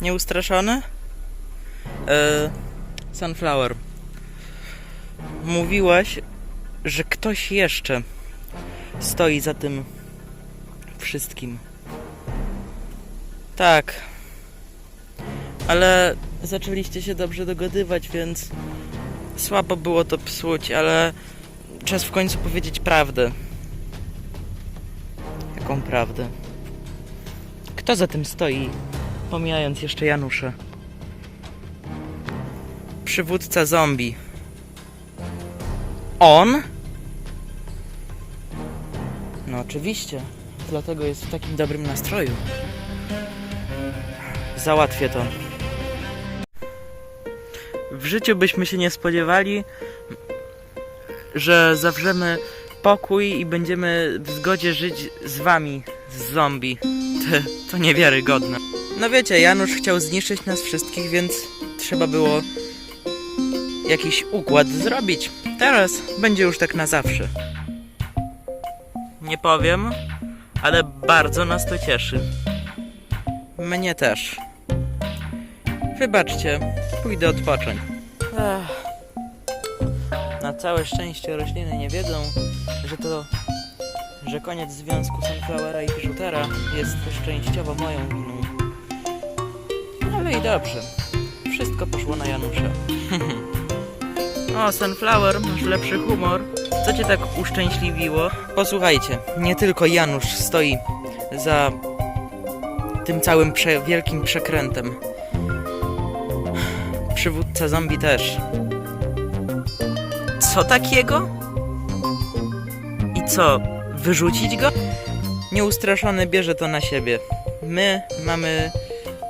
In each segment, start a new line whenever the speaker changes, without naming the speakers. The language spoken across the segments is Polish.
Nieustraszony? E, Sunflower. Mówiłaś, że ktoś jeszcze stoi za tym wszystkim. Tak. Ale zaczęliście się dobrze dogadywać, więc słabo było to psuć, ale czas w końcu powiedzieć prawdę. Jaką prawdę? Kto za tym stoi, pomijając jeszcze Janusza? Przywódca zombie. On? No oczywiście. Dlatego jest w takim dobrym nastroju. Załatwię to. W życiu byśmy się nie spodziewali, że zawrzemy pokój i będziemy w zgodzie żyć z wami, z zombie. To, to niewiarygodne. No wiecie, Janusz chciał zniszczyć nas wszystkich, więc trzeba było jakiś układ zrobić. Teraz będzie już tak na zawsze. Nie powiem, ale bardzo nas to cieszy. Mnie też. Wybaczcie, pójdę odpocząć. Ech. Na całe szczęście rośliny nie wiedzą, że to, że koniec związku Sunflowera i Shootera jest częściowo moją winą. Ale i dobrze. Wszystko poszło na Janusza. o, Sunflower, masz lepszy humor. Co cię tak uszczęśliwiło? Posłuchajcie, nie tylko Janusz stoi za tym całym prze wielkim przekrętem. Przywódca zombie też. Co takiego? I co, wyrzucić go? Nieustraszony bierze to na siebie. My mamy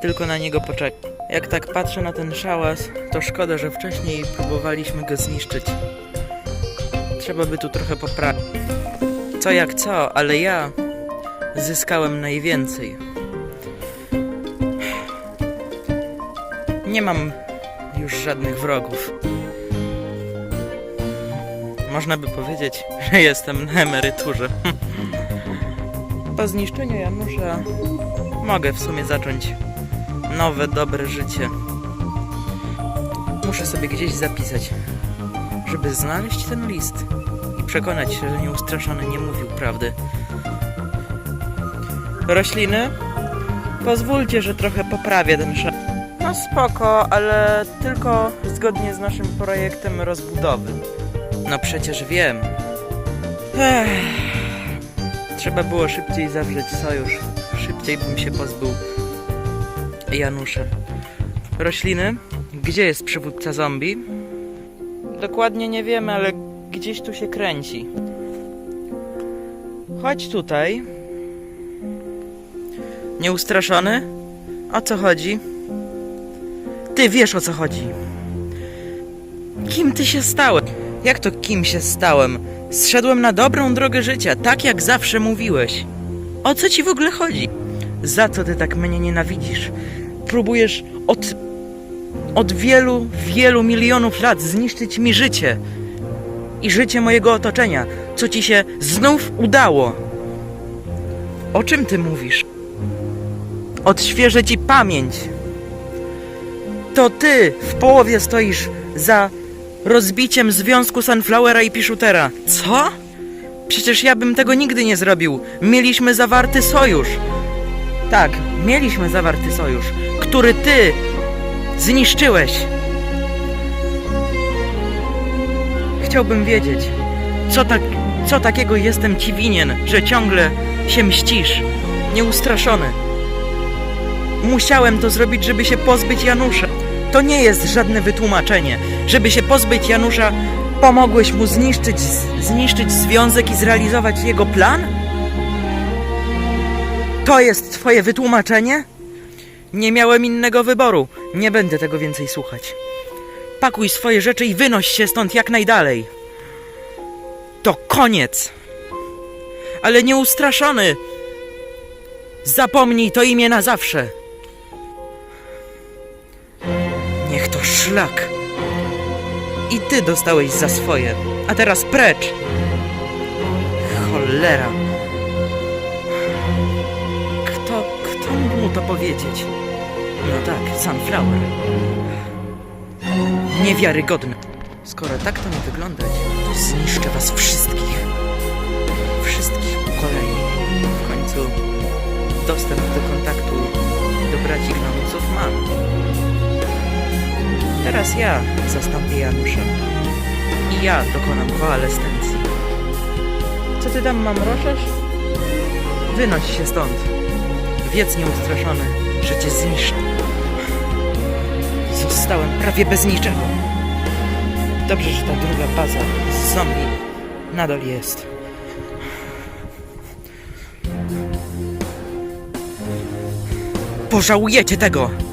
tylko na niego poczekać. Jak tak patrzę na ten szałas, to szkoda, że wcześniej próbowaliśmy go zniszczyć. Trzeba by tu trochę poprawić. Co jak co, ale ja zyskałem najwięcej. Nie mam już żadnych wrogów. Można by powiedzieć, że jestem na emeryturze. Po zniszczeniu Janusza mogę w sumie zacząć nowe, dobre życie. Muszę sobie gdzieś zapisać, żeby znaleźć ten list i przekonać się, że nieustraszony nie mówił prawdy. Rośliny, pozwólcie, że trochę poprawię ten szat. No spoko, ale tylko zgodnie z naszym projektem rozbudowy. No przecież wiem. Ech. Trzeba było szybciej zawrzeć sojusz. Szybciej bym się pozbył Janusza. Rośliny? Gdzie jest przywódca zombie? Dokładnie nie wiemy, ale gdzieś tu się kręci. Chodź tutaj. Nieustraszony? O co chodzi? Ty wiesz o co chodzi. Kim ty się stałeś? Jak to kim się stałem? Zszedłem na dobrą drogę życia, tak jak zawsze mówiłeś. O co ci w ogóle chodzi? Za co ty tak mnie nienawidzisz? Próbujesz od, od wielu, wielu milionów lat zniszczyć mi życie i życie mojego otoczenia. Co ci się znów udało? O czym ty mówisz? Odświeżę ci pamięć. To ty w połowie stoisz za rozbiciem związku Sunflowera i Piszutera. Co? Przecież ja bym tego nigdy nie zrobił. Mieliśmy zawarty sojusz. Tak, mieliśmy zawarty sojusz, który ty zniszczyłeś. Chciałbym wiedzieć, co, tak, co takiego jestem ci winien, że ciągle się mścisz, nieustraszony. Musiałem to zrobić, żeby się pozbyć Janusza. To nie jest żadne wytłumaczenie. Żeby się pozbyć Janusza, pomogłeś mu zniszczyć, zniszczyć związek i zrealizować jego plan? To jest twoje wytłumaczenie? Nie miałem innego wyboru. Nie będę tego więcej słuchać. Pakuj swoje rzeczy i wynoś się stąd jak najdalej. To koniec. Ale nieustraszony. Zapomnij to imię na zawsze. Niech to szlak. I ty dostałeś za swoje. A teraz precz. Cholera. To powiedzieć? No tak, Sunflower. Niewiarygodne. Skoro tak to ma wyglądać, to zniszczę was wszystkich. Wszystkich po kolei. W końcu dostęp do kontaktu do braci gnomusów mam. Teraz ja zastąpię Janusza. I ja dokonam koalescencji. Co ty tam mamroczesz? Wynoś się stąd. Wiedz nieustraszony, że cię zniszczę. Zostałem prawie bez niczego. Dobrze, że ta druga baza z zombie nadal jest. Pożałujecie tego!